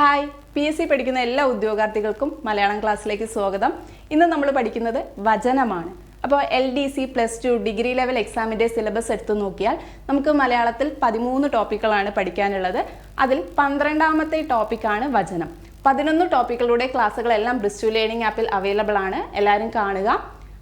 Hi P S C പഠിക്കുന്ന എല്ലാ ഉദ്യോഗാർത്ഥികൾക്കും മലയാളം ക്ലാസ്സിലേക്ക് സ്വാഗതം. ഇന്ന് നമ്മൾ പഠിക്കുന്നത് വചനമാണ്. അപ്പോൾ L D C plus two degree level എക്സാമിന്റെ സിലബസ് എടുത്തു നോക്കിയാൽ നമുക്ക് മലയാളത്തിൽ പതിമൂന്ന് ടോപ്പിക്കുകളാണ് പഠിക്കാനുള്ളത്. അതിൽ പന്ത്രണ്ടാമത്തെ ടോപ്പിക്കാണ് വചനം. പതിനൊന്ന് ടോപ്പിക്കുകളുടെ ക്ലാസ്സുകളെല്ലാം ബ്രിസ്റ്റു ലേണിംഗ് ആപ്പിൽ അവൈലബിൾ ആണ്. എല്ലാവരും കാണുക.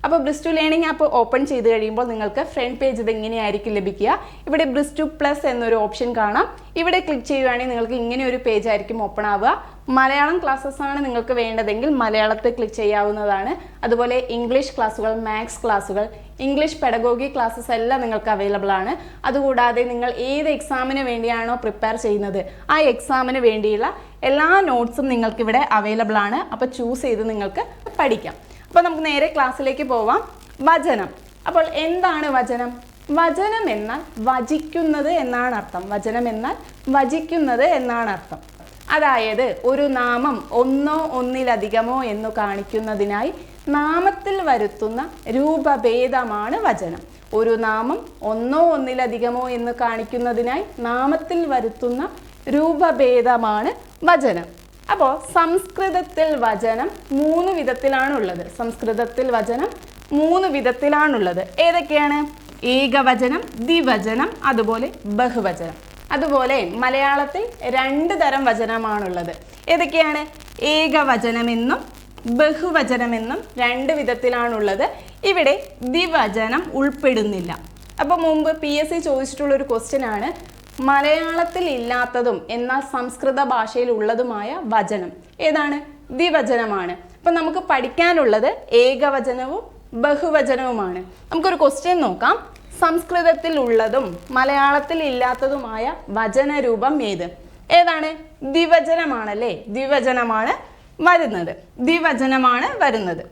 അപ്പോൾ ബ്രിസ്റ്റു ലേണിംഗ് ആപ്പ് ഓപ്പൺ ചെയ്ത് കഴിയുമ്പോൾ നിങ്ങൾക്ക് ഫ്രണ്ട് പേജ് ഇത് ഇങ്ങനെയായിരിക്കും ലഭിക്കുക? ഇവിടെ ബ്രിസ്റ്റു പ്ലസ് എന്നൊരു ഓപ്ഷൻ കാണാം. ഇവിടെ ക്ലിക്ക് ചെയ്യുകയാണെങ്കിൽ നിങ്ങൾക്ക് ഇങ്ങനെ ഒരു പേജ് ആയിരിക്കും ഓപ്പൺ ആവുക. മലയാളം ക്ലാസ്സസ് ആണ് നിങ്ങൾക്ക് വേണ്ടതെങ്കിൽ മലയാളത്തിൽ ക്ലിക്ക് ചെയ്യാവുന്നതാണ്. അതുപോലെ ഇംഗ്ലീഷ് ക്ലാസ്സുകൾ മാത്സ് ക്ലാസ്സുകൾ ഇംഗ്ലീഷ് പെഡഗോഗി ക്ലാസ്സസ് എല്ലാം നിങ്ങൾക്ക് അവൈലബിൾ ആണ്. അതുകൂടാതെ നിങ്ങൾ ഏത് എക്സാമിന് വേണ്ടിയാണോ പ്രിപ്പയർ ചെയ്യുന്നത് ആ എക്സാമിന് വേണ്ടിയുള്ള എല്ലാ നോട്ട്സും നിങ്ങൾക്ക് ഇവിടെ അവൈലബിൾ ആണ്. അപ്പോൾ ചൂസ് ചെയ്ത് നിങ്ങൾക്ക് പഠിക്കാം. അപ്പോൾ നമുക്ക് നേരെ ക്ലാസ്സിലേക്ക് പോവാം. വചനം. അപ്പോൾ എന്താണ് വചനം? വചനം എന്നാൽ വചിക്കുന്നത് എന്നാണ് അർത്ഥം. വചനം എന്നാൽ വചിക്കുന്നത് എന്നാണ് അർത്ഥം. അതായത് ഒരു നാമം ഒന്നോ ഒന്നിലധികമോ എന്ന് കാണിക്കുന്നതിനായി നാമത്തിൽ വരുത്തുന്ന രൂപഭേദമാണ് വചനം. ഒരു നാമം ഒന്നോ ഒന്നിലധികമോ എന്ന് കാണിക്കുന്നതിനായി നാമത്തിൽ വരുത്തുന്ന രൂപഭേദമാണ് വചനം. അപ്പോൾ സംസ്കൃതത്തിൽ വചനം മൂന്ന് വിധത്തിലാണുള്ളത്. സംസ്കൃതത്തിൽ വചനം മൂന്ന് വിധത്തിലാണുള്ളത്. ഏതൊക്കെയാണ്? ഏകവചനം ദ്വിവചനം അതുപോലെ ബഹുവചനം. അതുപോലെ മലയാളത്തിൽ രണ്ട് തരം വചനമാണുള്ളത്. ഏതൊക്കെയാണ്? ഏകവചനമെന്നും ബഹുവചനമെന്നും രണ്ട് വിധത്തിലാണുള്ളത്. ഇവിടെ ദ്വിവചനം ഉൾപ്പെടുന്നില്ല. അപ്പോൾ മുമ്പ് പി എസ് സി ചോദിച്ചിട്ടുള്ള ഒരു ക്വസ്റ്റ്യൻ ആണ്. മലയാളത്തിൽ ഇല്ലാത്തതും എന്നാൽ സംസ്കൃത ഭാഷയിൽ ഉള്ളതുമായ വചനം. ഏതാണ്? ദ്വിവചനമാണ്. അപ്പം നമുക്ക് പഠിക്കാനുള്ളത് ഏകവചനവും ബഹുവചനവുമാണ്. നമുക്കൊരു ക്വസ്റ്റ്യൻ നോക്കാം. സംസ്കൃതത്തിൽ ഉള്ളതും മലയാളത്തിൽ ഇല്ലാത്തതുമായ വചനരൂപം ഏത്? ഏതാണ്? ദ്വിവചനമാണല്ലേ? ദ്വിവചനമാണ് വരുന്നത്. ദ്വിവചനമാണ് വരുന്നത്.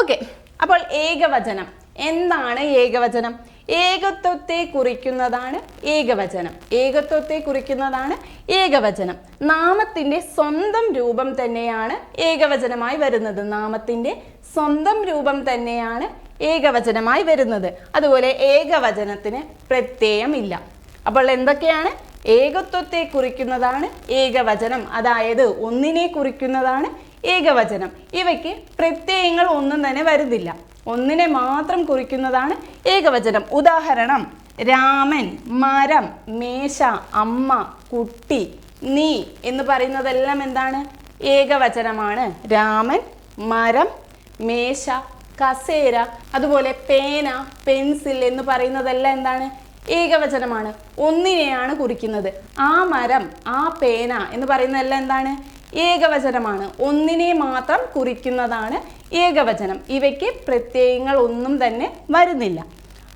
ഓക്കെ അപ്പോൾ ഏകവചനം. എന്താണ് ഏകവചനം? ഏകത്വത്തെ കുറിക്കുന്നതാണ് ഏകവചനം. ഏകത്വത്തെ കുറിക്കുന്നതാണ് ഏകവചനം. നാമത്തിന്റെ സ്വന്തം രൂപം തന്നെയാണ് ഏകവചനമായി വരുന്നത്. നാമത്തിന്റെ സ്വന്തം രൂപം തന്നെയാണ് ഏകവചനമായി വരുന്നത്. അതുപോലെ ഏകവചനത്തിന് പ്രത്യയമില്ല. അപ്പോൾ എന്തൊക്കെയാണ്? ഏകത്വത്തെ കുറിക്കുന്നതാണ് ഏകവചനം. അതായത് ഒന്നിനെ കുറിക്കുന്നതാണ് ഏകവചനം. ഇവയ്ക്ക് പ്രത്യയങ്ങൾ ഒന്നും തന്നെ വരുന്നില്ല. ഒന്നിനെ മാത്രം കുറിക്കുന്നതാണ് ഏകവചനം. ഉദാഹരണം രാമൻ മരം മേശ അമ്മ കുട്ടി നീ എന്ന് പറയുന്നതെല്ലാം എന്താണ്? ഏകവചനമാണ്. രാമൻ മരം മേശ കസേര അതുപോലെ പേന പെൻസിൽ എന്ന് പറയുന്നതെല്ലാം എന്താണ്? ഏകവചനമാണ്. ഒന്നിനെയാണ് കുറിക്കുന്നത്. ആ മരം ആ പേന എന്ന് പറയുന്നതെല്ലാം എന്താണ്? ഏകവചനമാണ്. ഒന്നിനെ മാത്രം കുറിക്കുന്നതാണ് ഏകവചനം. ഇവയ്ക്ക് പ്രത്യയങ്ങൾ ഒന്നും തന്നെ വരുന്നില്ല.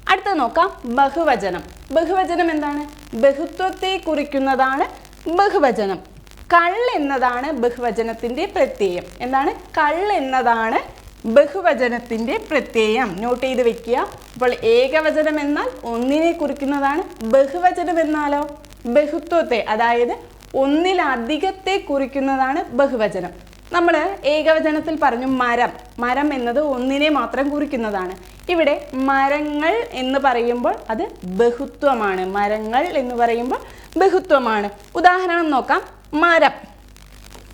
അടുത്ത നോക്കാം. ബഹുവചനം. ബഹുവചനം എന്താണ്? ബഹുത്വത്തെ കുറിക്കുന്നതാണ് ബഹുവചനം. കൾ എന്നതാണ് ബഹുവചനത്തിന്റെ പ്രത്യയം. എന്താണ്? കൾ എന്നതാണ് ബഹുവചനത്തിന്റെ പ്രത്യയം. നോട്ട് ചെയ്ത് വെക്കുക. അപ്പോൾ ഏകവചനം എന്നാൽ ഒന്നിനെ കുറിക്കുന്നതാണ് ബഹുവചനം എന്നാലോ? ബഹുത്വത്തെ. അതായത് ഒന്നിലധികത്തെ കുറിക്കുന്നതാണ് ബഹുവചനം. നമ്മൾ ഏകവചനത്തിൽ പറഞ്ഞു മരം. മരം എന്നത് ഒന്നിനെ മാത്രം കുറിക്കുന്നതാണ്. ഇവിടെ മരങ്ങൾ എന്ന് പറയുമ്പോൾ അത് ബഹുത്വമാണ്. മരങ്ങൾ എന്ന് പറയുമ്പോൾ ബഹുത്വമാണ്. ഉദാഹരണം നോക്കാം. മരം.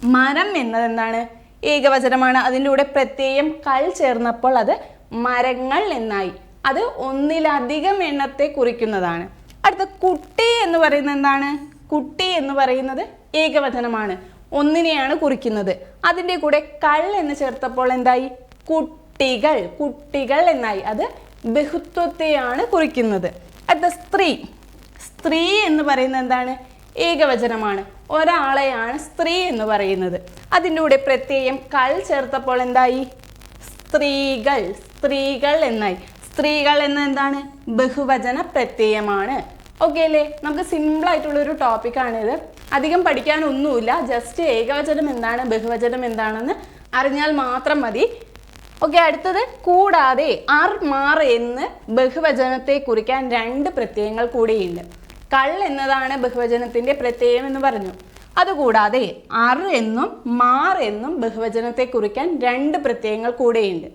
മരം എന്നത് എന്താണ് ഏകവചനമാണ്. അതിന്റെ കൂടെ പ്രത്യയം കൾ ചേർന്നപ്പോൾ അത് മരങ്ങൾ എന്നായി. അത് ഒന്നിലധികം എണ്ണത്തെ കുറിക്കുന്നതാണ്. അടുത്ത കുട്ടി എന്ന് പറയുന്നത് എന്താണ്? കുട്ടി എന്ന് പറയുന്നത് ഏകവചനമാണ്. ഒന്നിനെയാണ് കുറിക്കുന്നത്. അതിന്റെ കൂടെ കൾ എന്ന് ചേർത്തപ്പോൾ എന്തായി? കുട്ടികൾ കുട്ടികൾ എന്നായി. അത് ബഹുത്വത്തെയാണ് കുറിക്കുന്നത്. അടുത്ത സ്ത്രീ. സ്ത്രീ എന്ന് പറയുന്നത് എന്താണ്? ഏകവചനമാണ്. ഒരാളെയാണ് സ്ത്രീ എന്ന് പറയുന്നത്. അതിന്റെ കൂടെ പ്രത്യയം കൾ ചേർത്തപ്പോൾ എന്തായി? സ്ത്രീകൾ സ്ത്രീകൾ എന്നായി. സ്ത്രീകൾ എന്ന എന്താണ്? ബഹുവചന പ്രത്യയമാണ്. ഓക്കെ അല്ലേ? നമുക്ക് സിമ്പിൾ ആയിട്ടുള്ള ഒരു ടോപ്പിക്കാണിത് അധികം പഠിക്കാനൊന്നുമില്ല. ജസ്റ്റ് ഏകവചനം എന്താണ് ബഹുവചനം എന്താണെന്ന് അറിഞ്ഞാൽ മാത്രം മതി. ഓക്കെ അടുത്തത്. കൂടാതെ ആർ മാർ എന്ന് ബഹുവചനത്തെ കുറിക്കാൻ രണ്ട് പ്രത്യയങ്ങൾ കൂടിയുണ്ട്. കൾ എന്നതാണ് ബഹുവചനത്തിന്റെ പ്രത്യയം എന്ന് പറഞ്ഞു. അതുകൂടാതെ അർ എന്നും മാർ എന്നും ബഹുവചനത്തെ കുറിക്കാൻ രണ്ട് പ്രത്യയങ്ങൾ കൂടെയുണ്ട്.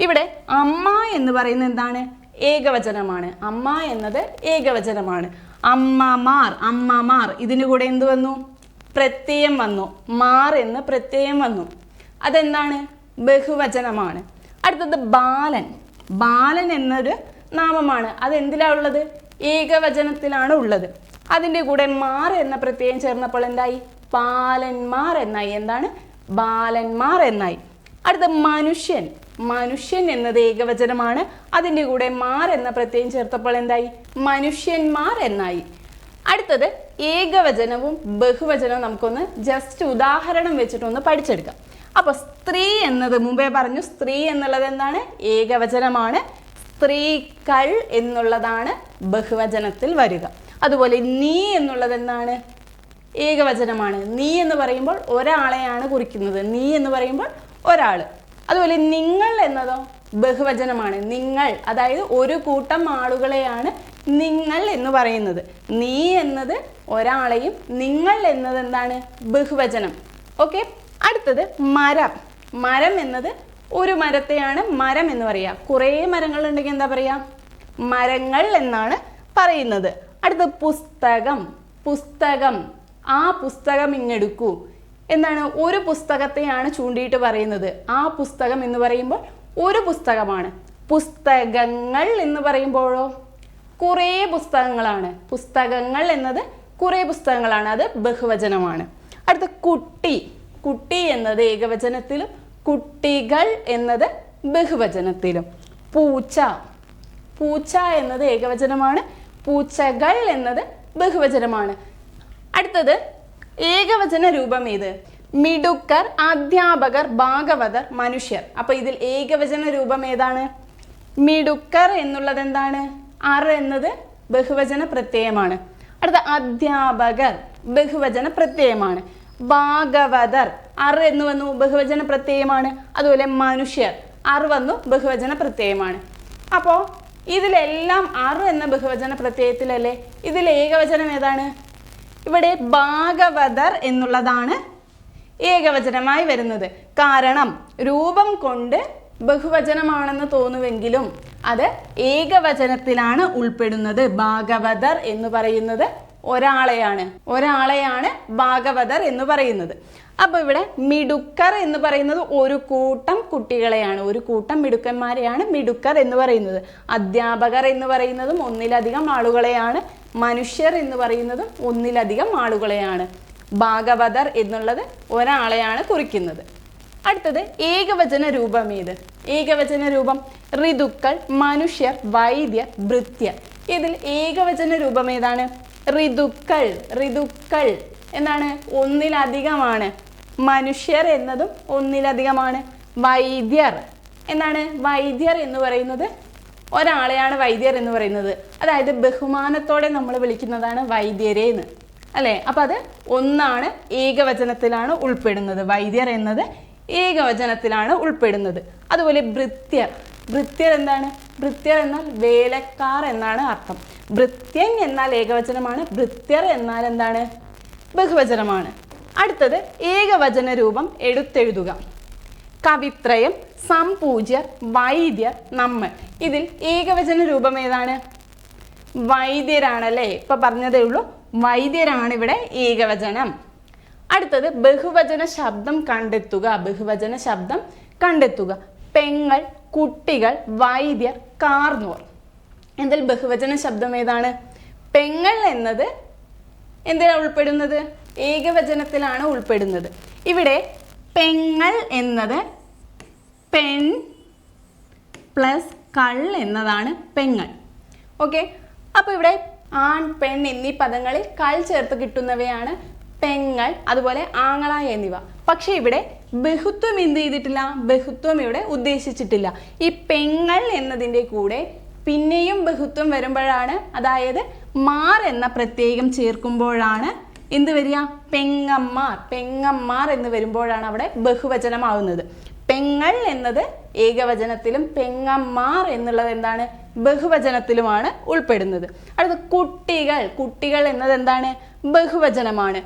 ഇവിടെ അമ്മ എന്ന് പറയുന്നത് എന്താണ്? ഏകവചനമാണ്. അമ്മ എന്നത് ഏകവചനമാണ്. അമ്മമാർ അമ്മമാർ ഇതിന് കൂടെ എന്ത് വന്നു? പ്രത്യയം വന്നു. മാർ എന്ന് പ്രത്യയം വന്നു. അതെന്താണ്? ബഹുവചനമാണ്. അടുത്തത് ബാലൻ. ബാലൻ എന്നൊരു നാമമാണ്. അത് എന്തിലാണ് ഉള്ളത്? ഏകവചനത്തിലാണ് ഉള്ളത്. അതിന്റെ കൂടെ മാർ എന്ന പ്രത്യയം ചേർന്നപ്പോൾ എന്തായി? ബാലന്മാർ എന്നായി. എന്താണ്? ബാലന്മാർ എന്നായി. അടുത്ത മനുഷ്യൻ. മനുഷ്യൻ എന്നത് ഏകവചനമാണ്. അതിന്റെ കൂടെ മാർ എന്ന പ്രത്യയം ചേർത്തപ്പോൾ എന്തായി? മനുഷ്യന്മാർ എന്നായി. അടുത്തത് ഏകവചനവും ബഹുവചനവും നമുക്കൊന്ന് ജസ്റ്റ് ഉദാഹരണം വെച്ചിട്ടൊന്ന് പഠിച്ചെടുക്കാം. അപ്പോൾ സ്ത്രീ എന്നത് മുമ്പേ പറഞ്ഞു സ്ത്രീ എന്നുള്ളത് എന്താണ്? ഏകവചനമാണ്. സ്ത്രീകൾ എന്നുള്ളതാണ് ബഹുവചനത്തിൽ വരിക. അതുപോലെ നീ എന്നുള്ളത് എന്താണ്? ഏകവചനമാണ്. നീ എന്ന് പറയുമ്പോൾ ഒരാളെയാണ് കുറിക്കുന്നത്. നീ എന്ന് പറയുമ്പോൾ ഒരാൾ അതുപോലെ നിങ്ങൾ എന്നതോ ബഹുവചനമാണ്. നിങ്ങൾ അതായത് ഒരു കൂട്ടം ആളുകളെയാണ് നിങ്ങൾ എന്ന് പറയുന്നത്. നീ എന്നത് ഒരാളെയും നിങ്ങൾ എന്നത് എന്താണ്? ബഹുവചനം. ഓക്കെ അടുത്തത് മരം. മരം എന്നത് ഒരു മരത്തെയാണ് മരം എന്ന് പറയുക കുറേ മരങ്ങൾ ഉണ്ടെങ്കിൽ എന്താ പറയുക മരങ്ങൾ എന്നാണ് പറയുന്നത്. അടുത്ത പുസ്തകം. പുസ്തകം. ആ പുസ്തകം ഇങ്ങെടുക്കൂ. എന്താണ് ഒരു പുസ്തകത്തെയാണ് ചൂണ്ടിയിട്ട് പറയുന്നത്. ആ പുസ്തകം എന്ന് പറയുമ്പോൾ ഒരു പുസ്തകമാണ്. പുസ്തകങ്ങൾ എന്ന് പറയുമ്പോഴോ? കുറേ പുസ്തകങ്ങളാണ്. പുസ്തകങ്ങൾ എന്നത് കുറേ പുസ്തകങ്ങളാണ്. അത് ബഹുവചനമാണ്. അടുത്ത കുട്ടി. കുട്ടി എന്നത് ഏകവചനത്തിലും കുട്ടികൾ എന്നത് ബഹുവചനത്തിലും. പൂച്ച. പൂച്ച എന്നത് ഏകവചനമാണ്. പൂച്ചകൾ എന്നത് ബഹുവചനമാണ്. അടുത്തത് ഏകവചന രൂപം ഏത്? മിടുക്കർ അധ്യാപകർ ഭാഗവതർ മനുഷ്യർ. അപ്പൊ ഇതിൽ ഏകവചന രൂപം ഏതാണ്? മിടുക്കർ എന്നുള്ളത് എന്താണ്? അർ എന്നത് ബഹുവചന പ്രത്യയമാണ്. അടുത്ത അധ്യാപകർ ബഹുവചന പ്രത്യയമാണ്. ഭാഗവതർ അർ എന്ന് വന്നു ബഹുവചന പ്രത്യയമാണ്. അതുപോലെ മനുഷ്യർ അർ വന്നു ബഹുവചന പ്രത്യയമാണ്. അപ്പോൾ ഇതിലെല്ലാം അർ എന്ന ബഹുവചന പ്രത്യയത്തിലല്ലേ? ഇതിൽ ഏകവചനം ഏതാണ്? ഇവിടെ ഭാഗവതർ എന്നുള്ളതാണ് ഏകവചനമായി വരുന്നത്. കാരണം രൂപം കൊണ്ട് ബഹുവചനമാണെന്ന് തോന്നുമെങ്കിലും അത് ഏകവചനത്തിലാണ് ഉൾപ്പെടുന്നത്. ഭാഗവതർ എന്ന് പറയുന്നത് ഒരാളെയാണ്. ഒരാളെയാണ് ഭാഗവതർ എന്ന് പറയുന്നത്. അപ്പൊ ഇവിടെ മിടുക്കർ എന്ന് പറയുന്നത് ഒരു കൂട്ടം കുട്ടികളെയാണ്. ഒരു കൂട്ടം മിടുക്കന്മാരെയാണ് മിടുക്കർ എന്ന് പറയുന്നത്. അധ്യാപകർ എന്ന് പറയുന്നതും ഒന്നിലധികം ആളുകളെയാണ്. മനുഷ്യർ എന്ന് പറയുന്നതും ഒന്നിലധികം ആളുകളെയാണ്. ഭാഗവതർ എന്നുള്ളത് ഒരാളെയാണ് കുറിക്കുന്നത്. അടുത്തത് ഏകവചന രൂപം ഏത്? ഏകവചന രൂപം ഋതുക്കൾ മനുഷ്യർ വൈദ്യർ ഭൃത്യർ. ഇതിൽ ഏകവചന രൂപം ഏതാണ്? ഋതുക്കൾ ഋതുക്കൾ. എന്താണ്? ഒന്നിലധികമാണ്. മനുഷ്യർ എന്നതും ഒന്നിലധികമാണ്. വൈദ്യർ. എന്താണ്? വൈദ്യർ എന്ന് പറയുന്നത് ഒരാളെയാണ് വൈദ്യർ എന്ന് പറയുന്നത്. അതായത് ബഹുമാനത്തോടെ നമ്മൾ വിളിക്കുന്നതാണ് വൈദ്യരെ എന്ന്. അല്ലേ? അപ്പം അത് ഒന്നാണ് ഏകവചനത്തിലാണ് ഉൾപ്പെടുന്നത്. വൈദ്യർ എന്നത് ഏകവചനത്തിലാണ് ഉൾപ്പെടുന്നത്. അതുപോലെ ഭൃത്യർ. ഭൃത്യർ എന്താണ്? ഭൃത്യർ എന്നാൽ വേലക്കാർ എന്നാണ് അർത്ഥം. ഭൃത്യൻ എന്നാൽ ഏകവചനമാണ്. ഭൃത്യർ എന്നാൽ എന്താണ്? ബഹുവചനമാണ്. അടുത്തത് ഏകവചന രൂപം എടുത്തെഴുതുക. കവിത്രയം സംപൂജ്യർ വൈദ്യർ നമ്മൾ ഇതിൽ ഏകവചന രൂപം ഏതാണ്? വൈദ്യരാണല്ലേ? ഇപ്പൊ പറഞ്ഞതേ ഉള്ളൂ. വൈദ്യരാണ് ഇവിടെ ഏകവചനം. അടുത്തത് ബഹുവചന ശബ്ദം കണ്ടെത്തുക. ബഹുവചന ശബ്ദം കണ്ടെത്തുക. പെങ്ങൾ കുട്ടികൾ വൈദ്യർ കാർന്നോർ. എന്തിൽ ബഹുവചന ശബ്ദം ഏതാണ്? പെങ്ങൾ എന്നത് എന്തിനാണ് ഉൾപ്പെടുന്നത്? ഏകവചനത്തിലാണ് ഉൾപ്പെടുന്നത്. ഇവിടെ പെങ്ങൾ എന്നത് പെൺ പ്ലസ് കൾ എന്നതാണ് പെങ്ങൾ. ഓക്കെ? അപ്പോൾ ഇവിടെ ആൺ പെൺ എന്നീ പദങ്ങളിൽ കൾ ചേർത്ത് കിട്ടുന്നവയാണ് പെങ്ങൾ അതുപോലെ ആങ്ങള എന്നിവ. പക്ഷേ ഇവിടെ ബഹുത്വം എന്ത് ചെയ്തിട്ടില്ല? ബഹുത്വം ഇവിടെ ഉദ്ദേശിച്ചിട്ടില്ല. ഈ പെങ്ങൾ എന്നതിന്റെ കൂടെ പിന്നെയും ബഹുത്വം വരുമ്പോഴാണ് അതായത് മാർ എന്ന പ്രത്യേകം ചേർക്കുമ്പോഴാണ് എന്ത് വരിക? പെങ്ങന്മാർ. പെങ്ങന്മാർ എന്ന് വരുമ്പോഴാണ് അവിടെ ബഹുവചനമാവുന്നത്. പെങ്ങൾ എന്നത് ഏകവചനത്തിലും പെങ്ങന്മാർ എന്നുള്ളത് എന്താണ്? ബഹുവചനത്തിലുമാണ് ഉൾപ്പെടുന്നത്. അടുത്ത കുട്ടികൾ. കുട്ടികൾ എന്നത് എന്താണ്? ബഹുവചനമാണ്.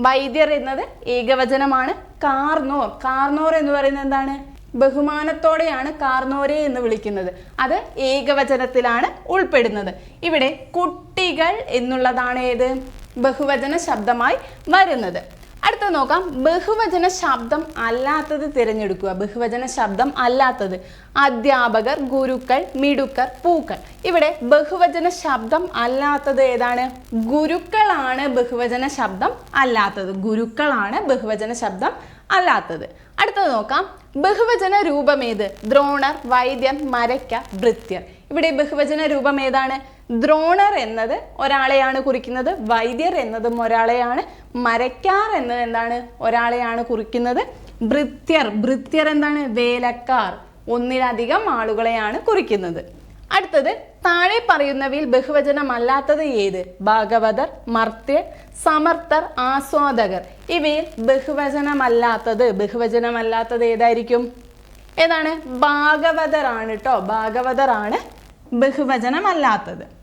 വൈദ്യർ എന്നത് ഏകവചനമാണ്. കാർന്നോർ. കാർന്നോർ എന്ന് പറയുന്നത് എന്താണ്? ബഹുമാനത്തോടെയാണ് കാർന്നോരെ എന്ന് വിളിക്കുന്നത്. അത് ഏകവചനത്തിലാണ് ഉൾപ്പെടുന്നത്. ഇവിടെ കുട്ടികൾ എന്നുള്ളതാണ് ഏത്? ബഹുവചന ശബ്ദമായി വരുന്നത്. അടുത്ത നോക്കാം. ബഹുവചന ശബ്ദം അല്ലാത്തത് തിരഞ്ഞെടുക്കുക. ബഹുവചന ശബ്ദം അല്ലാത്തത്. അധ്യാപകർ ഗുരുക്കൾ മിടുക്കർ പൂക്കൾ. ഇവിടെ ബഹുവചന ശബ്ദം അല്ലാത്തത് ഏതാണ്? ഗുരുക്കളാണ് ബഹുവചന ശബ്ദം അല്ലാത്തത്. ഗുരുക്കളാണ് ബഹുവചന ശബ്ദം അല്ലാത്തത്. അടുത്തത് നോക്കാം. ബഹുവചന രൂപമേത് ദ്രോണർ വൈദ്യൻ മരയ്ക്ക ഭൃത്യർ. ഇവിടെ ബഹുവചന രൂപം ഏതാണ്? ദ്രോണർ എന്നത് ഒരാളെയാണ് കുറിക്കുന്നത് വൈദ്യർ എന്നതും ഒരാളെയാണ് മരക്കാർ എന്നത് എന്താണ് ഒരാളെയാണ് കുറിക്കുന്നത് ഭൃത്യർ. ഭൃത്യർ എന്താണ്? വേലക്കാർ. ഒന്നിലധികം ആളുകളെയാണ് കുറിക്കുന്നത്. അടുത്തത് താഴെ പറയുന്നവയിൽ ബഹുവചനമല്ലാത്തത് ഏത്? ഭാഗവതർ മർത്യർ സമർത്ഥർ ആസ്വാദകർ. ഇവയിൽ ബഹുവചനമല്ലാത്തത് ബഹുവചനമല്ലാത്തത് ഏതായിരിക്കും? ഏതാണ്? ഭാഗവതറാണ് കേട്ടോ ഭാഗവതറാണ് ബഹുവചനമല്ലാത്തത്.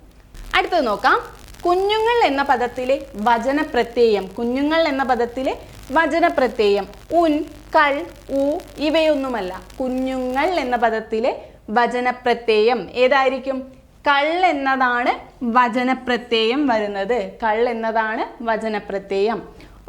അടുത്തത് നോക്കാം. കുഞ്ഞുങ്ങൾ എന്ന പദത്തിലെ വചനപ്രത്യയം. കുഞ്ഞുങ്ങൾ എന്ന പദത്തിലെ വചനപ്രത്യയം. ഉൻ കൾ ഉ ഇവയൊന്നുമല്ല. കുഞ്ഞുങ്ങൾ എന്ന പദത്തിലെ വചനപ്രത്യയം ഏതായിരിക്കും? കൾ എന്നതാണ് വചനപ്രത്യയം വരുന്നത്. കൾ എന്നതാണ് വചനപ്രത്യയം.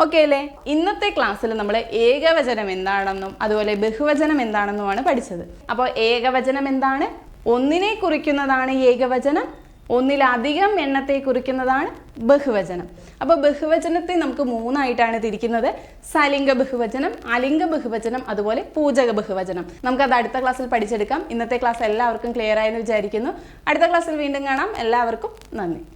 ഓക്കെ അല്ലേ? ഇന്നത്തെ ക്ലാസ്സിൽ നമ്മൾ ഏകവചനം എന്താണെന്നും അതുപോലെ ബഹുവചനം എന്താണെന്നുമാണ് പഠിച്ചത്. അപ്പോൾ ഏകവചനം എന്താണ്? ഒന്നിനെ കുറിക്കുന്നതാണ് ഏകവചനം. ഒന്നിലധികം എണ്ണത്തെ കുറിക്കുന്നതാണ് ബഹുവചനം. അപ്പോൾ ബഹുവചനത്തെ നമുക്ക് മൂന്നായിട്ടാണ് തിരിക്കുന്നത്. സലിംഗ ബഹുവചനം അലിംഗ ബഹുവചനം അതുപോലെ പൂജക ബഹുവചനം. നമുക്കത് അടുത്ത ക്ലാസ്സിൽ പഠിച്ചെടുക്കാം. ഇന്നത്തെ ക്ലാസ് എല്ലാവർക്കും ക്ലിയർ ആയെന്ന് വിചാരിക്കുന്നു. അടുത്ത ക്ലാസ്സിൽ വീണ്ടും കാണാം. എല്ലാവർക്കും നന്ദി.